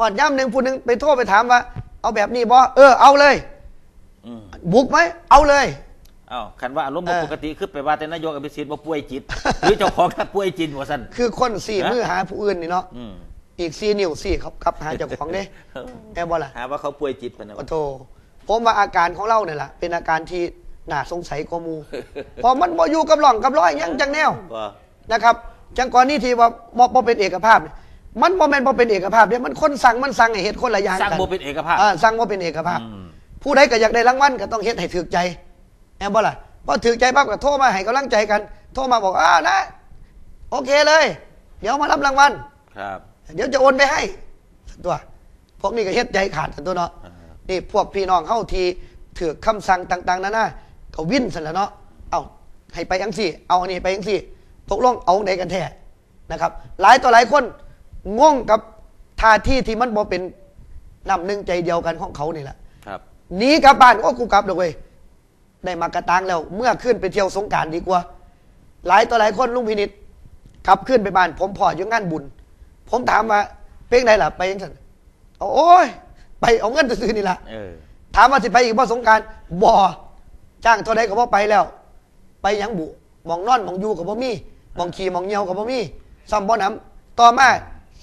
ก่อนย่ำหนึ่งผู้หนึ่งไปโทษไปถามว่า เอาแบบนี้บ่เออเอาเลยอืมบุกไหมเอาเลยเอ้าคันว่าอารมณ์บ่เออปกติคือไปว่าแต่นายกอภิสิทธิ์บ่ป่วยจิต หรือเจ้าของถ้าป่วยจิตว่าซั่นคือคนสี่นะมือหาผู้อื่นนี่เนาะอืมอีกสี่นิ้วสี่ครับกลับหาเจ้าของเด้แม่บ่ล่ะหาว่าเขาป่วยจิตปะนะโอ้โธผมว่าอาการของเราเนี่ยแหละเป็นอาการที่น่าสงสัยกว่าหมูเพอมันบ่อยู่กับหล่องกับร้อยหยังจังแนวบ่นะครับ จังก่อนนี่ที่ว่าบ่บ่เป็นเอกภาพเนี่ย มันบ่แม่นบ่เป็นเอกภาพเนี่ยมันคนสั่งมันสั่งให้เฮ็ดคนละอย่างสร้างกันบ่เป็นเอกภาพอ่าสั่งบ่เป็นเอกภาพอืมผู้ใดก็อยากได้รางวัลก็ต้องเฮ็ดให้ถูกใจแม่นบ่ล่ะพอถูกใจปั๊บก็โทรมาให้กำลังใจกัน โทรมาบอกอ้าวนะ โอเคเลย เดี๋ยวมารับรางวัลครับ เดี๋ยวจะโอนไปให้ตัวพวกนี้ก็เฮ็ดใจขาดกันตัวเนาะอ่านี่พวกพี่น้องเข้าทีถือคำสั่งต่าง ๆนานาเขาวิ่นสันแล้วเนาะเอาให้ไปยังสี่ เอาอันนี้ไปยังสี่ตกลงเอาไหนกันแท้นะครับ หลายต่อหลายคน งงกับท่าที่ที่มันบ่เป็นนำหนึ่งใจเดียวกันของเขานี่แหละครับหนีกลับบ้านโอ้กูกลับเลยเว้ยได้มากระตังแล้ว เมื่อขึ้นไปเที่ยวสงกรารดีกว่า หลายต่อหลายคนลุงพินิษกลับขึ้นไปบ้าน ผมพออยู่งานบุญ ผมถามว่าเป็นไงล่ะไปยังสันโอ้ยไปเอาเงินซื้อๆนี่ละเออถามว่าสิไปอีกบ่สงกรารบ่จ้างเท่าใดก็บ่ไปแล้ว ไปหยังบุหมองนอนหมองอยู่กับบ่มีหมองขี่หมองเหี่ยวกับบ่มีซ้ำบ่น้ำต่อมา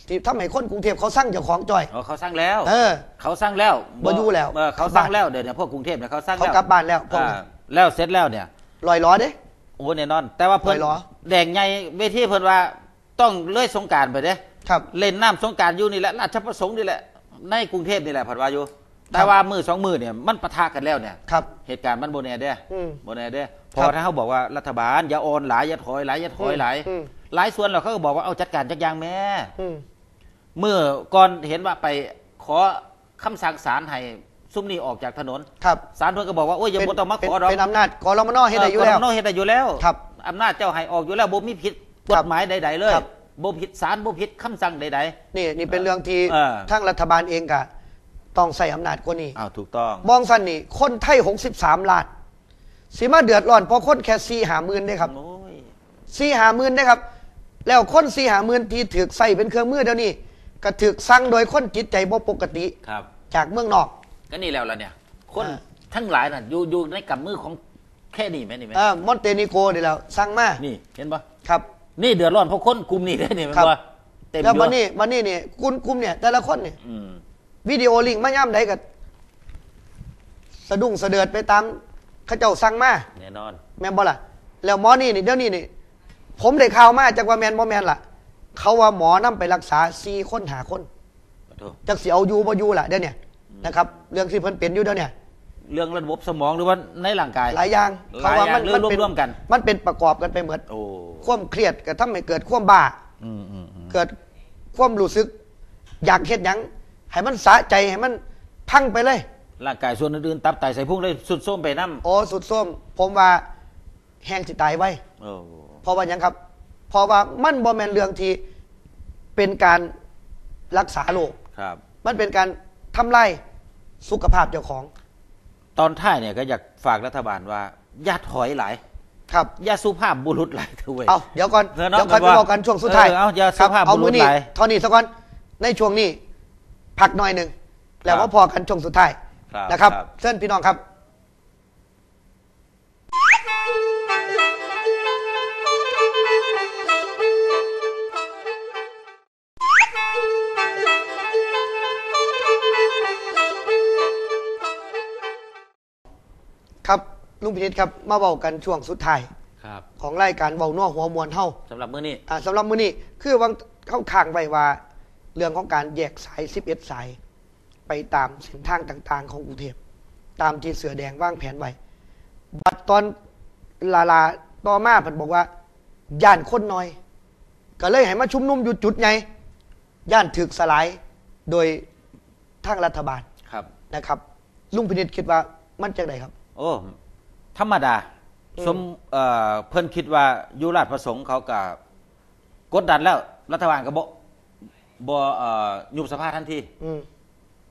ที่ทำให้คนกรุงเทพเขาสร้างเจ้าของจ่อยอ๋อเขาสร้างแล้ว เออ เขาสร้างแล้วบ่อยู่แล้วเออเขาสร้างแล้วเดี๋ยวเนี่ยพวกกรุงเทพเนี่ยเขาสร้างเขาแล้วกลับบ้านแล้วพวกอ่านี้แล้วเสร็จแล้วเนี่ยลอยล้อเด้โอ้แน่นอน แต่ว่าเพิ่นปล่อยเหรอแดงใหญ่เวทีเพิ่นว่าต้องเลื่อยสงกรารไปเด้ครับ เล่นน้ำสงกรารอยู่นี่แหละราชประสงค์นี่แหละในกรุงเทพนี่แหละเผัดว่าอยู่แต่ว่ามือสองมือเนี่ยมันปะทะกันแล้วเนี่ยครับเหตุการณ์มันโบแน่เด้อืมโบแน่เด้พครัอบถ้าเขาบอกว่ารัฐบาลอย่าโอนหลายอย่าถอยหลายอย่าถอยหลายอืมหลายส่วนเราเขาก็บอกว่าเอาจัดการจักอย่างแม่อืม เมื่อก่อนเห็นว่าไปขอคำสั่งศาลให้ซุ่มนี้ออกจากถนนครับศาลเพิ่นก็บอกว่าโอ้ยอย่าเป็นบ่ต้องมาเป็นขอดอกเป็นอำนาจกรมนเฮ็ดได้อยู่แล้วเกรมนเฮ็ดได้อยู่แล้วครับอำนาจเจ้าให้ออกอยู่แล้วบ่มีผิดกครัฎบหมายใดๆเลยครับบ่ผิดศาลบ่ผิดคำสั่งใดนี่นี่เป็นเรื่องที่เออทั้งรัฐบาลเองกะต้องใส่อำนาจกว่านี้ๆอ้าวถูกต้องมองสั้นนี่คนไทย 63 ล้านสีมาเดือดร้อนเพราะคนแค่สี่หาหมื่นได้ครับโอ้ยสี่หาหมื่นได้ครับ แล้วคนสี่หาหมื่นที่ถือใส่เป็นเครื่องมือเดี๋ยวนี้ ก็ถือสั่งโดยคนจิตใจบ่ปกติ ครับ จากเมืองนอก ก็นี่แล้วล่ะเนี่ย คนอ่า ทั้งหลายน่ะอยู่อยู่ในกำมือของแค่นี้แม่นี่แม่อ่ามอนเตนิโกนี่แล้วสั่งมานี่เห็นปะครับ นี่เดือดร้อนเพราะคนกลุ่มนี้ได้เนี่ยแมันครับ ว่าเต็มแล้วเยวันอะนี้วันนี้เนี่ยกุนกลุ่มเนี่ย แต่ละคนเนี่ยอืมวิดีโอลิงก์มาย่ำใดกับสะดุ้งสะเดือดไปตามเข้าเจ้าสั่งมา แน่นอน แมนบ่ล่ะ แล้วหมอนี่นี่เดี๋ยวนี้นี่ ผมได้ข่าวมาจากว่าแมนบ่แมนล่ะ เขาว่าหมอนำไปรักษาสี่คนหาคนขอโทษจักสิเอาอยู่บ่อยู่ล่ะเดี๋ยวเนี้นะครับ เรื่องที่เพิ่นเป็นอยู่เดี๋ยวเนี้เรื่องระบบสมองหรือว่าในร่างกาย หลายอย่างหลายอย่างหรือเป็นรวมๆกัน มันเป็นประกอบกันไปหมดโอ้ความเครียดก็ทำให้เกิดความบ้าอืมอืมอืมเกิดความรู้สึก อยากเฮ็ดหยังให้มันสะใจให้มันพังไปเลยร่างกายส่วนอื่นๆตับไตใส่พุ่งเลยสุดโทรมไปน้ำโอ้สุดส้ม ผมว่าแห้งสิตายไว้โอ้เพราะว่าหยังครับ เพราะว่ามันบ่แม่นเรื่องที่เป็นการรักษาโรคครับ มันเป็นการทำลายสุขภาพเจ้าของ ตอนท้ายเนี่ยก็อยากฝากรัฐบาลว่าอย่าถอยหลายครับอย่าสุภาพบุรุษหลายเถอะเว้ยเอาเดี๋ยวก่อนเออเนาะเดี๋ยวค่อยไปแบบว่าบอกกันช่วงสุดท้ายเออเอาอย่าครับสุภาพเอามือบุรุษนี่หลายเท่านี้สักก่อนในช่วงนี้พักหน่อยหนึ่งแล้วว่าพอกันช่วงสุดท้ายครับนะครับครับเชิญพี่น้องครับ ลุงพินิษครับ มาเบากันช่วงสุดท้ายครับของรายการเบานัวหัวมวลเฮาสำหรับมื้อนี้อ่าสำหรับมื้อนี้คือวังเข้าข้างไว้ว่าเรื่องของการแยกสาย 11 สาย ไปตามเส้นทางต่าง ๆ ของกรุงเทพตามที่เสือแดงวางแผนไว้บัดตอนลาลาต่อมาเพิ่นบอกว่า ย่านคนน้อย ก็เลยให้มาชุมนุมอยู่จุดไงย่านถึกสลายโดยทางรัฐบาลครับนะครับ ลุงพินิจคิดว่ามันจังไดครับ โอ้ ธรรมดาอืมสมเอ่อเพิ่นคิดว่ายุราชประสงค์เขาก็กดดันแล้ว รัฐบาลก็บ่บ่เอ่อยุบสภาทันทีอืม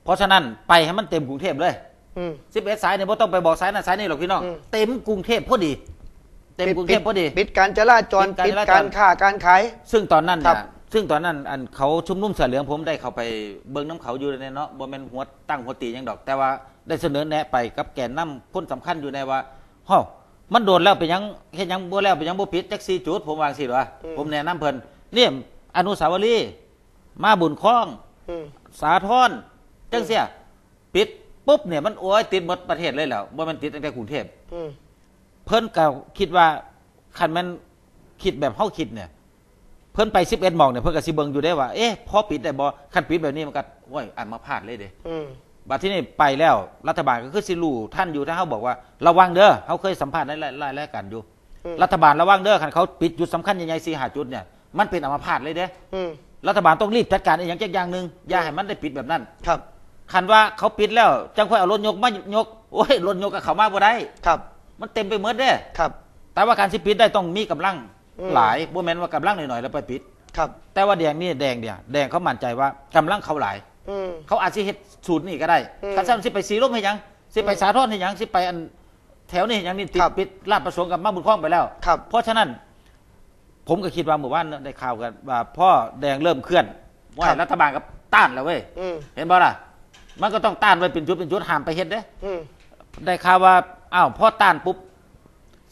เพราะฉะนั้นไปให้มันเต็มกรุงเทพเลยอืม11สายเนี่ยบ่ต้องไปบอกสายนั้นสายนี้หรอกพี่น้องอืมเต็มกรุงเทพพอดี เต็มกรุงเทพพอดีปิดการจราจรปิปิดดการจราจรการค้าการขาย ซึ่งตอนนั้นครัเนี่ยบซึ่งตอนนั้นอันเขาชุมนุมเสือเหลืองผมได้เข้าไปเบิ่งน้ำเขาอยู่ในเนาะบ่แม่นหัวตั้งหัวตีหยังดอก แต่ว่าได้เสนอแนะไปกับแกนนำคนสำคัญอยู่ในว่า เฮ้ามันโดนแล้วเป็นหยังเฮ็ดหยังบ่แล้วเป็นหยังบ่ผิดจักสี่จุด ผมวาจังซี่ว่าอืมผมแนะนำเพิ่นเนี่ยอนุสาวรีย์มาบุญคลองอืมสาทรจังเสียปิดปุ๊บเนี่ยมันโอ้ยติดหมดประเทศเลยแล้วบ่แมันติดตั้งแต่กรุงเทพอืมเพิ่นก็คิดว่าคันมันคิดแบบเฮาคิดเนี่ย เพิ่นไป11หมองเนี่ยเพิ่นก็สิเบิ่งอยู่ได้ว่าเอ๊ะพอปิดได้บ่คันปิดแบบนี้มันก็โอ้ยอันมาพลาดเลยเด้อืม บัดที่นี่ไปแล้วรัฐบาลก็คือสิรู้ท่านอยู่ถ้าเฮาบอกว่าระวังเด้อเฮาเคยสัมภาษณ์ในหลายหลายรายการอยู่อืมรัฐบาลระวังเด้อคันเขาปิดจุดสำคัญใหญ่ๆ4 5จุดเนี่ยมันเป็นอัมพาตเลยเด้อืมรัฐบาลต้องรีบจัดการอีกอย่างจักอย่างหนึงอย่าให้มันได้ปิดแบบนั้น ครับ คันว่าเขาปิดแล้วจังค่อยเอารถยกมายกโอ้ยรถยกกับเขามาบ่ได้ครับ มันเต็มไปหมดเด้ครับ แต่ว่าการสิปิดได้ต้องมีกำลังอืมหลายบ่แม่นว่ากำลังหน่อยๆแล้วไปปิด ครับ แต่ว่าแดงนี่แดงเนี่ยแดงเขามั่นใจว่ากำลังเขาหลาย อืม เขาอาจสิเฮ็ดสูตรนี่ก็ได้อืมคันซ้ํสิไปสีลมให้หยังสิไปสาทรให้หยังสิไปอันแถวนี้ให้หยังนี่ติดครับปิดลาดประสงค์กับมาบุญคล้องไปแล้ว ครับ เพราะฉะนั้น ผมก็คิดว่าหมู่บ้านได้ข่าวกันว่าพ่อแดงเริ่มเคลื่อนว่าครับรัฐบาลก็ต้านแล้วเว้ย อืมเห็นบ่ล่ะ มันก็ต้องต้านไว้เป็นจุดเป็นจุดห้ามไปเฮ็ดเด้ อืมได้ข่าวว่าอ้าวพอต้านปุ๊บ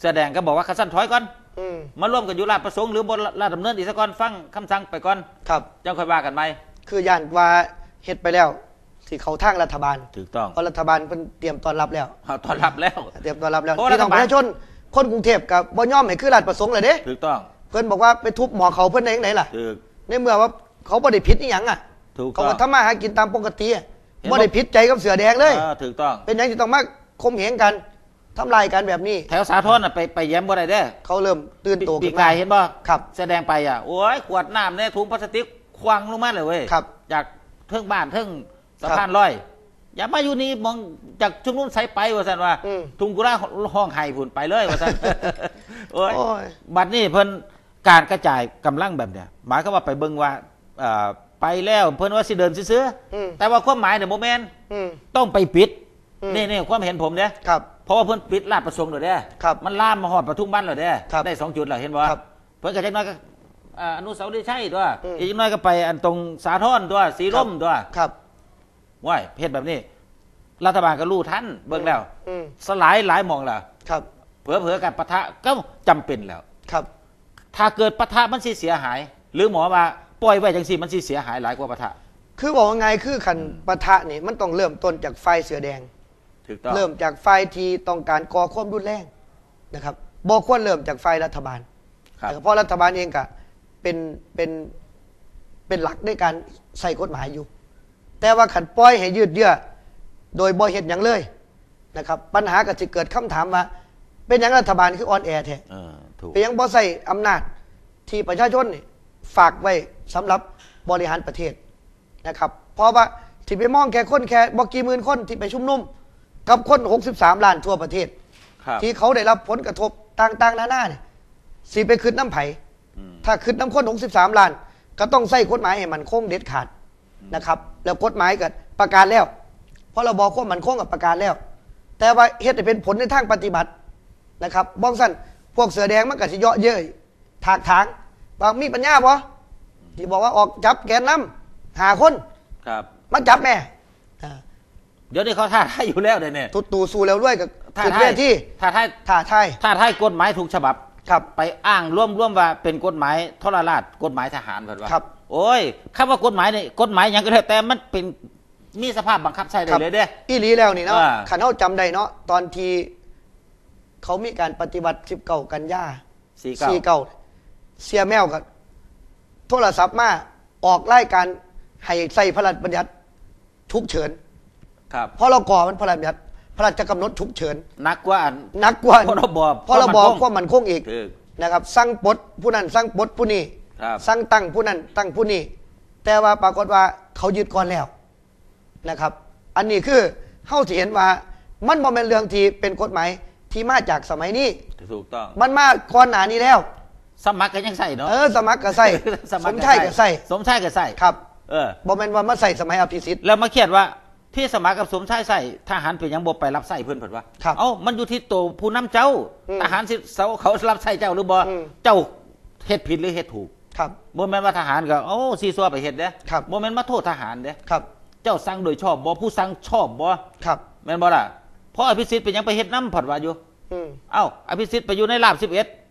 เสื้อแดงก็บอกว่าขัสั้นถอยก่อน อืมมาร่วมกันอยู่ลาดประสงค์หรือบนลาดดำเนินอีกสักก่อนฟังคำสั่งไปก่อนครับจังค่อยว่ากันไหมคือย่านว่า เฮ็ดไปแล้วสิเขาทางรัฐบาลถูกต้องเพราะรัฐบาลเพิ่นเตรียมต้อนรับแล้วเอาต้อนรับแล้ว เตรียมต้อนรับแล้วเพราะพี่น้องรัฐบาลประชาชนคนกรุงเทพกับบ่ยอมให้คือราชประสงค์เลยเด้ถูกต้อง เพิ่นบอกว่าไปทุบหมอเขาเพิ่นได้ยังไงล่ะถูกในเมื่อว่าเขาบ่ได้ผิดอีหยังอะถูกเขาต้อก็งทำมาหากินตามปกติอะเห็นบ่ได้ผิดใจกับเสือแดงเลยเออถูกต้อง เป็นหยังที่ต้องมาคมเหงกันทำลายกันแบบนี้ แถวสาทรน่ะไปไปแย้มบ่ได้เด้อเขาเริ่มตื่นตัวปีขึ้นกายมาเห็นบ่ครับ แสดงไปอะโอ้ยขวดน้ำเนี่ยถุงพลาสติกควางลงมาเลยเว้ยครับจาก เทิงบ้านเทิงสะครับพานลอย อย่ามาอยู่นี่มองจากชุมนุมใสไปว่าสันว่า อืม ทุงกุราห้องไห้ผุนไปเลยว่าสัน โอ้ย โอ้ย บัดนี้เพิ่นการกระจายกำลังแบบเนี้ยหมายก็ว่าไปเบิ่งว่าเอ่อไปแล้วเพิ่นว่าสิเดินซื้อๆอืม แต่ว่าความหมายเนี่ยโมเมนอืม ต้องไปปิดอืม นี่นี่ความเห็นผมเนี่ยครับ เพราะว่าเพิ่นปิดลาดประสงค์เลยเด้ครับมันล่ามมาหอดประทุมบ้านเลยเด้ครับได้สองจุดแล้วเห็นบ่ครับ เพิ่นก็จักหน้อยก็ อ่าอนุสาวรีย์ชัยตัว อืม อีกจักหน้อยก็ไปอันตรงสาทรตัว สีลมตัวครับว้ายเฮ็ดแบบนี้ รัฐบาลก็รู้ทันเบิ่งแล้ว อืมสลายหลายหมองแล้วครับเผลอๆการปะทะก็จำเป็นแล้ว ครับถ้าเกิดปะทะมันสิเสียหาย หรือหมอว่าปล่อยไว้จังซี่มันสิเสียหายหลายกว่าปะทะคือบอกว่าไงคือขันปะทะนี่มันต้องเริ่มต้นจากไฟเสือแดง ถูกต้อง เริ่มจากไฟที่ต้องการก่อความรุนแรงนะครับบอกควรเริ่มจากไฟรัฐบาลครับเพราะรัฐบาลเองก็ เป็นเป็นเป็นหลักในการใส่กฎหมายอยู่ แต่ว่าขันปล่อยให้ยืดเยื้อโดยบ่เห็นอย่างเลยนะครับ ปัญหาก็จะเกิดคำถามว่าเป็นอย่างรัฐบาลคือออนแอร์แท้เออถูกเป็นอย่างบ่ใส่อำนาจที่ประชาชนนี่ฝากไว้สำหรับบริหารประเทศนะครับ เพราะว่าที่ไปมองแค่คนแค่บกี่หมื่นคนที่ไปชุมนุมกับคน 63 ล้านทั่วประเทศครับที่เขาได้รับผลกระทบต่างๆ นานาเนี่ยสิไปคืนน้ำไผ่อืม ถ้าคืนน้ำคน63ล้าน ก็ต้องใส่กฎหมายให้มันคงเด็ดขาดนะครับ แล้วกฎหมายก็ประกาศแล้วเพราะเราบอกว่ามันคงกับประกาศแล้ว แต่ว่าเฮ็ดให้เป็นผลในทางปฏิบัตินะครับบ้องสั้นพวกเสือแดงมันก็สิเยาะเย้ยถากถางว่ามีปัญญาบ่ที่บอกว่าออกจับแกนน้ำหาคนครับมาจับแม่อ่าเดี๋ยวนี้เขาท่าทายอยู่แล้วเดี๋ยวนี้ตุตู่สู้แล้วด้วยกับท่าขึ้นทาเวยทีท่าทายท่าทายท่าทายกฎหมายถูกฉบับ ครับไปอ้างร่วมร่วมว่าเป็นกฎหมายทรราชกฎหมายทหารเพิ่นว่าครับ โอ้ยคำว่ากฎหมายนี่กฎหมายหยังก็ได้แต่มันเป็นมีสภาพบังคับใช้ได้ครับ เลยเด้ อีหลีแล้วนี่เนาะอ่า ขันเขาจำได้เนาะตอนที่เขามีการปฏิบัติสิบเก่ากันย่าสี่เก้า สี่เก่าเสียแมวกับโทรศัพท์มาออกรายการให้ใส่พระราชบัญญัติฉุกเฉินครับ เพราะเราก่อมันพระราชบัญญัติ พระราชกำหนดฉุกเฉินนักกว่าอันหนักกว่าพรบพรบความมั่นคงความมั่นคงอีกถูกนะครับสั่งปลดผู้นั้นสั่งปลดผู้นี้ครับสั่งตั้งผู้นั้นตั้งผู้นี้แต่ว่าปรากฏว่าเขายึดก่อนแล้วนะครับ อันนี้คือเฮาสิเห็นว่ามันบ่แม่นเรื่องที่เป็นกฎหมายที่มาจากสมัยนี้ถูกต้องมันมาก่อนหน้านี้แล้ว สมัครก็ยังใส่เนาะเออสมัครก็ใส่สสมัครมชายก็ใส่สมชายก็ใส่ครับ เออบ่แม่นว่ามาใส่สมัยอภิสิทธิ์แล้วมาเขียนว่า พี่สมัครกับสมชายใส่ทหารเป็นหยังบ่ไปรับใส่เพิ่นเพิ่นว่าครับเอ้ามันอยู่ที่ตัวผู้นำเจ้าอืมทหารสิเขาเขารับใส่เจ้าหรือบ่อืมเจ้าเฮ็ดผิดหรือเฮ็ดถูก ครับบ่แม่นว่าทหารก็โอ้ซีซัวไปเฮ็ดเด้ครับบ่แม่นมาโทษทหารเด้ครับ เจ้าสั่งโดยชอบบ่ผู้สั่งชอบบ่ครับแม่นบ่ล่ะเพราะอภิสิทธิ์เป็นหยังไปเฮ็ดน้ำผัดว่าอยู่อืมเอ้าอภิสิทธิ์ไปอยู่ในลาบ11